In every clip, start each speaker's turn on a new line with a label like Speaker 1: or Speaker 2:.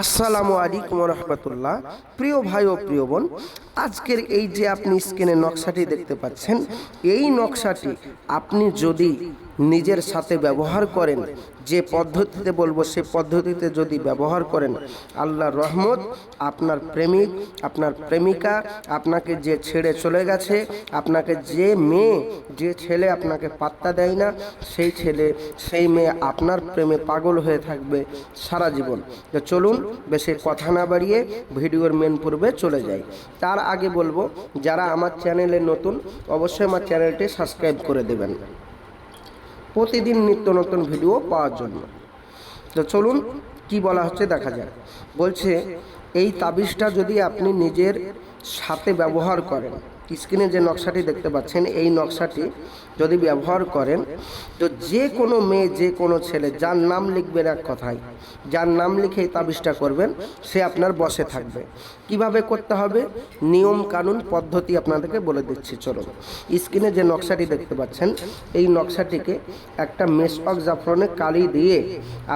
Speaker 1: আসসালামু আলাইকুম রহমতুল্লাহ। প্রিয় ভাই ও প্রিয় বোন, আজকের এই যে আপনি স্ক্রিনে নকশাটি দেখতে পাচ্ছেন, এই নকশাটি আপনি যদি নিজের সাথে ব্যবহার করেন। যে পদ্ধতিতে বলব, সে পদ্ধতিতে যদি ব্যবহার করেন, আল্লাহর রহমত, আপনার প্রেমিক, আপনার প্রেমিকা আপনাকে যে ছেড়ে চলে গেছে, আপনাকে যে মেয়ে, যে ছেলে আপনাকে পাত্তা দেয় না, সেই ছেলে, সেই মেয়ে আপনার প্রেমে পাগল হয়ে থাকবে সারা জীবন। তো চলুন, বেশি কথা না বাড়িয়ে ভিডিওর মেন পূর্বে চলে যাই। তার আগে বলব, যারা আমার চ্যানেলে নতুন, অবশ্যই আমার চ্যানেলটি সাবস্ক্রাইব করে দেবেন। প্রতিদিন নিত্য নতুন ভিডিও পাওয়ার জন্য। তো চলুন, কি বলা হচ্ছে দেখা যাক। বলছে, এই তাবিজটা যদি আপনি নিজের সাথে ব্যবহার করেন স্ক্রিনে যে নকশাটি দেখতে পাচ্ছেন, এই নকশাটি যদি ব্যবহার করেন, তো যে কোনো মেয়ে, যে কোনো ছেলে, যার নাম লিখবেন এক কথায়, যার নাম লিখে তাবিজটা করবেন, সে আপনার বসে থাকবে। কীভাবে করতে হবে? নিয়ম কানুন পদ্ধতি আপনাদেরকে বলে দিচ্ছি, চলুন। স্ক্রিনে যে নকশাটি দেখতে পাচ্ছেন, এই নকশাটিকে একটা মেসক জাফরনে কালি দিয়ে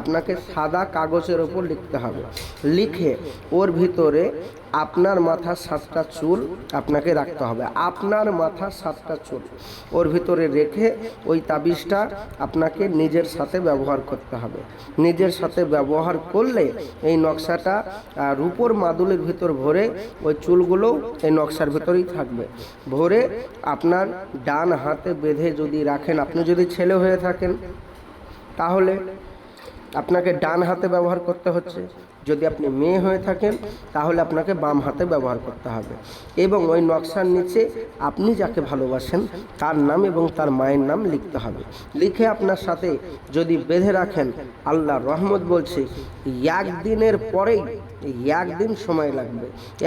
Speaker 1: আপনাকে সাদা কাগজের ওপর লিখতে হবে। লিখে ওর ভিতরে আপনার মাথার সাতটা চুল আপনাকে রাখতে হবে। আপনার মাথার সাতটা চুল। ওর ভিতরে রেখে ওই তাবিজটা আপনাকে নিজের সাথে ব্যবহার করতে হবে। নিজের সাথে ব্যবহার করলে এই নকশাটা রূপোর মাদুলের ভিতর ভরে ওই চুলগুলো এই নকশার ভিতরেই থাকবে। ভরে আপনার ডান হাতে বেঁধে যদি রাখেন, আপনি যদি ছেলে হয়ে থাকেন, তাহলে আপনাকে ডান হাতে ব্যবহার করতে হচ্ছে। যদি আপনি মেয়ে হয়ে থাকেন, তাহলে আপনাকে বাম হাতে ব্যবহার করতে হবে। এবং ওই নকশার নিচে আপনি যাকে ভালোবাসেন, তার নাম এবং তার মায়ের নাম লিখতে হবে। লিখে আপনার সাথে যদি বেঁধে রাখেন আল্লাহ রহমত বলছে, একদিনের পরেই, একদিন সময় লাগবে।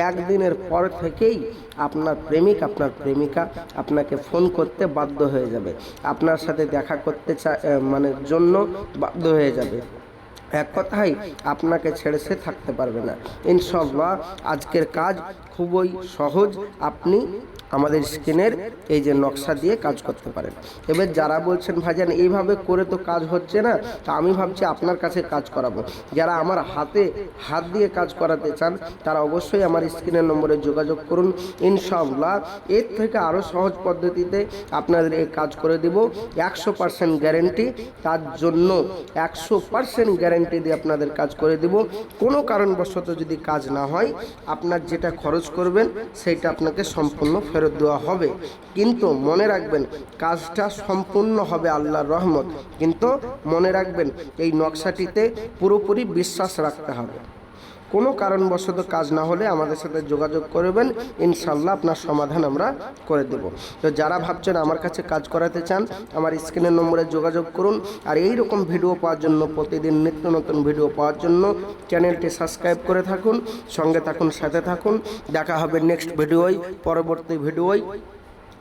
Speaker 1: একদিনের পর থেকেই আপনার প্রেমিক, আপনার প্রেমিকা আপনাকে ফোন করতে বাধ্য হয়ে যাবে। আপনার সাথে দেখা করতে চা মানে জন্য বাধ্য হয়ে যাবে। এক কথাই আপনাকে ছেড়ে সে থাকতে পারবে না। ইনশাল্লাহ আজকের কাজ খুবই সহজ। আপনি আমাদের স্কিনের এই যে নকশা দিয়ে কাজ করতে পারেন। এবার যারা বলছেন, ভাইজান, এইভাবে করে তো কাজ হচ্ছে না। তা আমি ভাবছি আপনার কাছে কাজ করাবো। যারা আমার হাতে হাত দিয়ে কাজ করাতে চান, তারা অবশ্যই আমার স্ক্রিনের নম্বরে যোগাযোগ করুন। ইনশাআল্লাহ, এর থেকে আরও সহজ পদ্ধতিতে আপনাদের এই কাজ করে দিব। একশো পার্সেন্ট গ্যারেন্টি, তার জন্য একশো পার্সেন্ট গ্যারেন্টি দিয়ে আপনাদের কাজ করে দিব। কোনো কারণবশত যদি কাজ না হয়, আপনার যেটা খরচ করবেন সেইটা আপনাকে সম্পূর্ণ ফেরত দেওয়া হবে। কিন্তু মনে রাখবেন, কাজটা সম্পূর্ণ হবে আল্লাহর রহমত। কিন্তু মনে রাখবেন, এই নকশাটিতে পুরোপুরি বিশ্বাস রাখতে হবে। কোনো কারণবশত কাজ না হলে আমাদের সাথে যোগাযোগ করবেন। ইনশাল্লাহ আপনার সমাধান আমরা করে দেব। তো যারা ভাবছেন আমার কাছে কাজ করাতে চান, আমার স্ক্রিনের নম্বরে যোগাযোগ করুন। আর এই রকম ভিডিও পাওয়ার জন্য, প্রতিদিন নিত্য নতুন ভিডিও পাওয়ার জন্য চ্যানেলটি সাবস্ক্রাইব করে থাকুন, সঙ্গে থাকুন, সাথে থাকুন। দেখা হবে নেক্সট ভিডিওয়, পরবর্তী ভিডিওয়।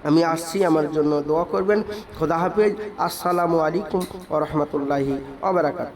Speaker 1: আমি আসছি, আমার জন্য দোয়া করবেন। খোদা হাফেজ। আসসালামু আলাইকুম ও রহমতুল্লাহি আবরাকাত